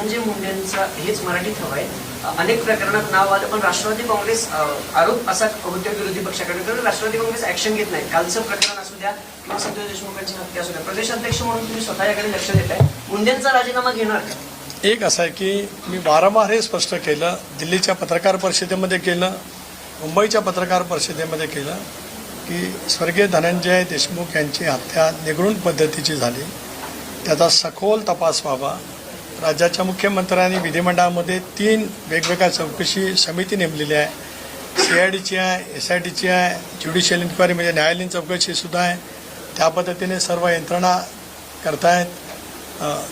धनंजय मुंडेंचा हेच मराठीत हवं आहे. अनेक प्रकरणात नाव आलं पण राष्ट्रवादी काँग्रेस आरोप असा होतो विरोधी पक्षाकडे तर राष्ट्रवादी काँग्रेस ऍक्शन घेत नाही. कालचं प्रकरण असू द्या किंवा संजय देशमुखांची हत्या असू द्या प्रदेशाध्यक्ष म्हणून तुम्ही स्वतः याकडे लक्ष आहे मुंडेंचा राजीनामा घेणार का? एक असं आहे की मी वारंवार हे स्पष्ट केलं दिल्लीच्या पत्रकार परिषदेमध्ये केलं मुंबईच्या पत्रकार परिषदेमध्ये केलं की स्वर्गीय धनंजय देशमुख यांची हत्या निगडून पद्धतीची झाली. त्याचा सखोल तपास व्हावा. राज्याच्या मुख्यमंत्र्यांनी विधिमंडळामध्ये तीन वेगवेगळ्या चौकशी समिती नेमलेली आहे. सी आय डीची आहे एस आय डीची आहे ज्युडिशियल इन्क्वायरी म्हणजे न्यायालयीन चौकशीसुद्धा आहे. त्या पद्धतीने सर्व यंत्रणा करतायत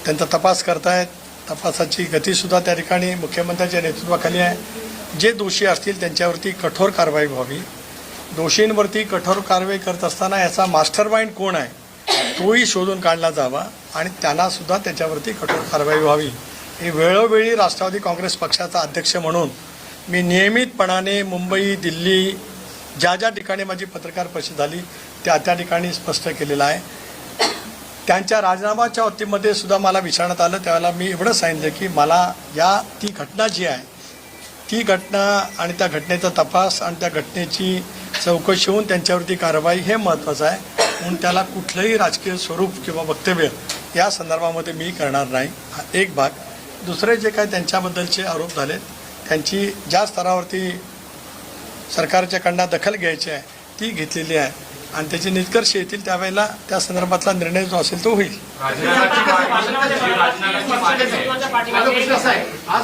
त्यांचा तपास करतायत. तपासाची गतीसुद्धा त्या ठिकाणी मुख्यमंत्र्यांच्या नेतृत्वाखाली आहे. जे दोषी असतील त्यांच्यावरती कठोर कारवाई व्हावी. दोषींवरती कठोर कारवाई करत असताना याचा मास्टर माइंड कोण आहे तोही शोधून काढला जावा. आणि त्यांना सुद्धा त्याच्यावरती कठोर कारवाई व्हावी. हे वेळोवेळी राष्ट्रवादी काँग्रेस पक्षाचा अध्यक्ष म्हणून मी नियमितपणाने मुंबई दिल्ली ज्या ज्या ठिकाणी माझी पत्रकार परिषद झाली त्या त्या ठिकाणी स्पष्ट केलेलं आहे. त्यांच्या राजीनामाच्या बाबतीमध्ये सुद्धा मला विचारण्यात आलं. त्यावेळेला मी एवढं सांगितलं की मला या ती घटना जी आहे ती घटना आणि त्या घटनेचा तपास आणि त्या घटनेची चौकशी होऊन त्यांच्यावरती कारवाई हे महत्त्वाचं आहे. म्हणून त्याला कुठलंही राजकीय स्वरूप किंवा वक्तव्य या संदर्भामध्ये मी करणार नाही. हा एक भाग. दुसरे जे काही त्यांच्याबद्दलचे आरोप झाले त्यांची ज्या स्तरावरती सरकारच्याकडनं दखल घ्यायची आहे ती घेतलेली आहे. आणि त्याचे निष्कर्ष येतील त्यावेळेला त्या संदर्भातला निर्णय जो असेल तो होईल. आज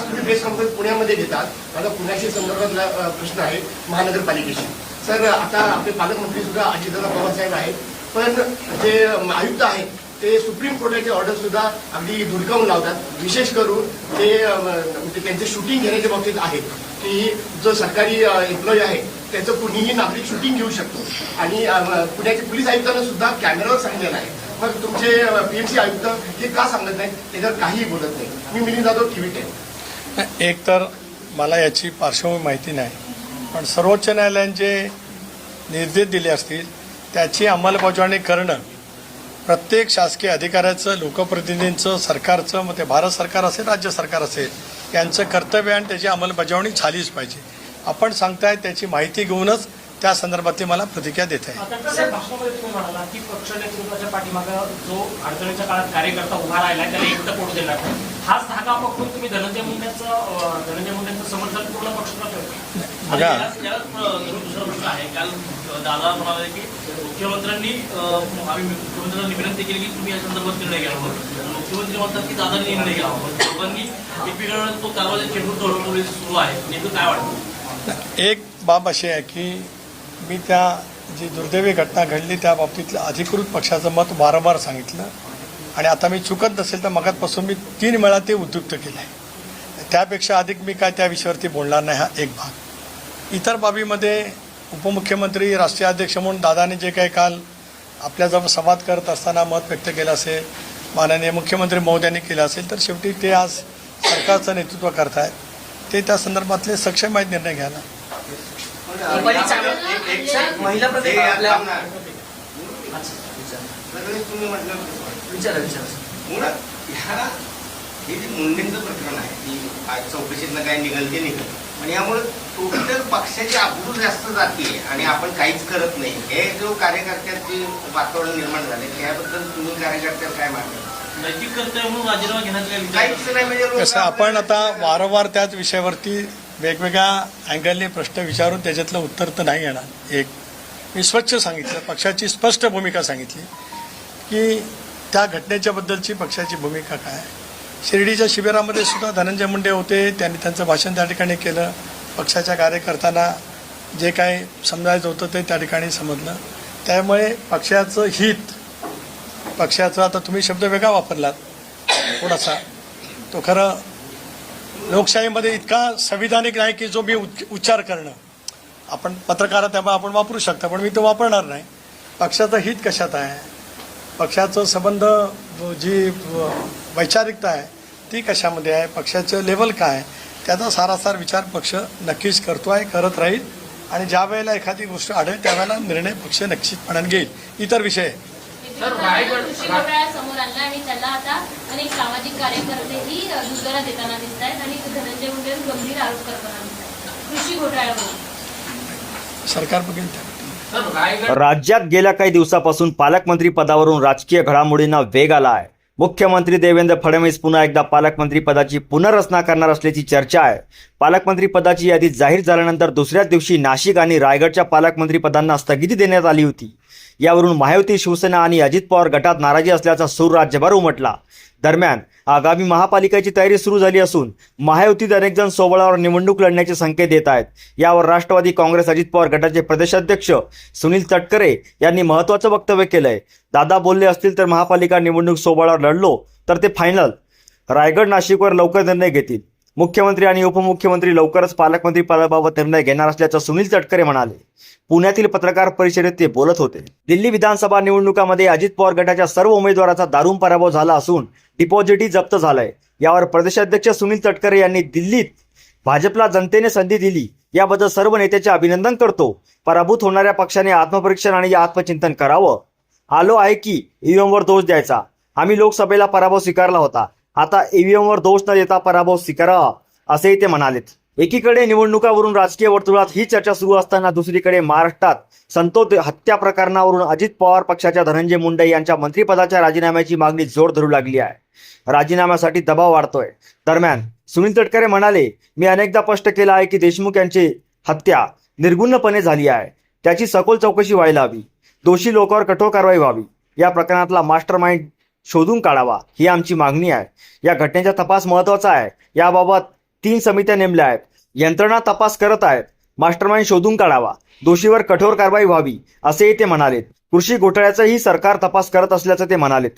तुम्ही प्रेस कॉन्फरन्स पुण्यामध्ये घेतात. माझा पुण्याशी संदर्भातला प्रश्न आहे महानगरपालिकेशी. सर आता आपले पालकमंत्री सुद्धा अजितदादा पवार साहेब आहेत. पण जे आयुक्त आहेत ते सुप्रीम कोर्टाचे ऑर्डर सुद्धा अगदी धुडकावून लावतात. विशेष करून ते म्हणजे त्यांचे शूटिंग घेण्याच्या बाबतीत आहे. की जो सरकारी एम्प्लॉई आहे त्याचं कुणीही नागरिक शूटिंग घेऊ शकतो. आणि पुण्याचे पोलीस आयुक्तांना सुद्धा कॅमेरावर सांगितलेलं आहे. मग तुमचे पीएमसी आयुक्त हे का सांगत नाही त्याच्यावर काहीही बोलत नाही मी मिलिंद जाधव टीव्ही टेन एक तर मला याची पार्श्वभूमी माहिती नाही. पण सर्वोच्च न्यायालयाने निर्देश दिले असतील त्याची अंमलबजावणी करणं प्रत्येक शासकीय अधिकाऱ्याचं लोकप्रतिनिधींचं सरकारचं मग ते भारत सरकार असेल राज्य सरकार असेल यांचं कर्तव्य आणि त्याची अंमलबजावणी झालीच पाहिजे. आपण सांगताय त्याची माहिती घेऊनच त्या संदर्भातली मला प्रतिक्रिया देत आहे बघा. आणि याला- याला दुसरा प्रश्न आहे. काल दादा म्हणाले की मुख्यमंत्र्यांनी अं, आम्ही मुख्यमंत्र्यांना विनंती केली की तुम्ही या संदर्भात निर्णय घ्यावा म्हणून. मुख्यमंत्री म्हणतात की दादांनी निर्णय घ्यावा म्हणून. दोघांनी एकमेकांना तो कारवाई चेंडू तोडवणे सुरू आहे. नेमकं काय वाटतं? एक बाब अशी आहे की मी त्या जी दुर्दैवी घटना घडली त्या बाबतीतलं अधिकृत पक्षाचं मत वारंवार सांगितलं. आणि आता मी चुकत नसेल तर मगातपासून मी तीन वेळा ते उद्युक्त केलं आहे त्यापेक्षा अधिक मी काय त्या विषयावरती बोलणार नाही हा एक भाग. इतर बाबीमध्ये उपमुख्यमंत्री राष्ट्रीय अध्यक्ष म्हणून दादाने जे काही काल आपल्याजवळ संवाद करत असताना मत व्यक्त केलं असेल माननीय मुख्यमंत्री महोदयांनी केलं असेल तर शेवटी ते आज सरकारचं नेतृत्व करतायत. ते त्या संदर्भातले सक्षम आहेत निर्णय घ्यायला. मुळात ह्या हे जे मुंडेंचं प्रकरण आहे की आज चौकशीतनं काय निघल ते निघल आणि यामुळे टोटल पक्षाची आबरू जास्त जाते आणि आपण काहीच करत नाही. हे जो कार्यकर्त्याचे वातावरण निर्माण झाले त्याबद्दल तुम्ही कार्यकर्त्याला काय नाही म्हणजे कसं आपण आता वारंवार त्याच विषयावरती वेगवेगळ्या अँगलने प्रश्न विचारून त्याच्यातलं उत्तर तर नाही येणार. एक मी स्वच्छ सांगितलं पक्षाची स्पष्ट भूमिका सांगितली की त्या घटनेच्या बद्दलची पक्षाची भूमिका काय? आहे. शिर्डीच्या शिबिरामध्ये सुद्धा धनंजय मुंडे होते. त्यांनी त्यांचं भाषण त्या ठिकाणी केलं. पक्षाच्या कार्यकर्त्यांना जे काही समजायचं होतं ते त्या ठिकाणी समजलं. त्यामुळे पक्षाचं हित पक्षाचा आता तुम्ही शब्द वेगळा वापरलात थोडासा. तो खरं लोकशाहीमध्ये इतका संविधानिक नाही की जो मी उच्च- उच्चार करणं. आपण पत्रकार त्यामुळे आपण वापरू शकता पण मी तो वापरणार नाही. पक्षाचं हित कशात आहे? पक्षाचं संबंध जी वैचारिकता आहे ती कशामध्ये आहे पक्षाचं लेवल काय त्याचा सारासार विचार पक्ष नक्कीच करतो आहे करत राहील. आणि ज्या वेळेला एखादी गोष्ट आढळेल त्यावेळेला निर्णय पक्ष निश्चितपणाने घेईल. इतर विषय. सरकार राज्यात गेल्या काही दिवसापासून पालकमंत्री पदावरून राजकीय घडामोडींना वेग आला आहे. मुख्यमंत्री देवेंद्र फडणवीस पुन्हा एकदा पालकमंत्री पदाची पुनर्रचना करणार असल्याची चर्चा आहे. पालकमंत्री पदाची यादी जाहीर झाल्यानंतर दुसऱ्याच दिवशी नाशिक आणि रायगडच्या पालकमंत्री पदांना स्थगिती देण्यात आली होती. यावरून महायुती शिवसेना आणि अजित पवार गटात नाराजी असल्याचा सूर राज्यभर उमटला. दरम्यान आगामी महापालिकेची तयारी सुरू झाली असून महायुतीत अनेक जण सोबळावर निवडणूक लढण्याचे संकेत देत आहेत. यावर राष्ट्रवादी काँग्रेस अजित पवार गटाचे प्रदेशाध्यक्ष सुनील तटकरे यांनी महत्त्वाचं वक्तव्य केलंय. दादा बोलले असतील तर महापालिका निवडणूक सोबळावर लढलो तर ते फायनल रायगड नाशिकवर लवकर निर्णय घेतील. मुख्यमंत्री आणि उपमुख्यमंत्री लवकरच पालकमंत्री पदाबाबत निर्णय घेणार असल्याचं सुनील तटकरे म्हणाले. पुण्यातील पत्रकार परिषदेत ते बोलत होते. दिल्ली विधानसभा निवडणुकामध्ये अजित पवार गटाच्या सर्व उमेदवाराचा दारुण पराभव झाला असून डिपॉझिटही जप्त झालंय. यावर प्रदेशाध्यक्ष सुनील तटकरे यांनी दिल्लीत भाजपला जनतेने संधी दिली. याबद्दल सर्व नेत्याचे अभिनंदन करतो. पराभूत होणाऱ्या पक्षाने आत्मपरीक्षण आणि आत्मचिंतन करावं. आलो आहे की ईव्हीएमवर दोष द्यायचा. आम्ही लोकसभेला पराभव स्वीकारला होता. आता ईव्हीएमवर दोष न देता पराभव स्वीकारा असेही ते म्हणालेत. एकीकडे निवडणुकावरून राजकीय वर्तुळात ही चर्चा सुरू असताना दुसरीकडे महाराष्ट्रात संतोष हत्या प्रकरणावरून अजित पवार पक्षाच्या धनंजय मुंडे यांच्या मंत्रिपदाच्या राजीनाम्याची मागणी जोर धरू लागली आहे. राजीनाम्यासाठी दबाव वाढतोय. दरम्यान सुनील तटकरे म्हणाले मी अनेकदा स्पष्ट केलं आहे की देशमुख यांची हत्या निर्गुणपणे झाली आहे. त्याची सखोल चौकशी व्हायला हवी. दोषी लोकांवर कठोर कारवाई व्हावी. या प्रकरणातला मास्टर माइंड शोधून काढावा. ही आमची मागणी आहे. या घटनेचा तपास महत्त्वाचा आहे. याबाबत तीन समित्या नेमल्या आहेत. यंत्रणा तपास करत आहेत. मास्टरमाइंड शोधून काढावा. दोषीवर कठोर कारवाई व्हावी असेही ते म्हणालेत. कृषी घोटाळ्याचाही सरकार तपास करत असल्याचं ते म्हणालेत.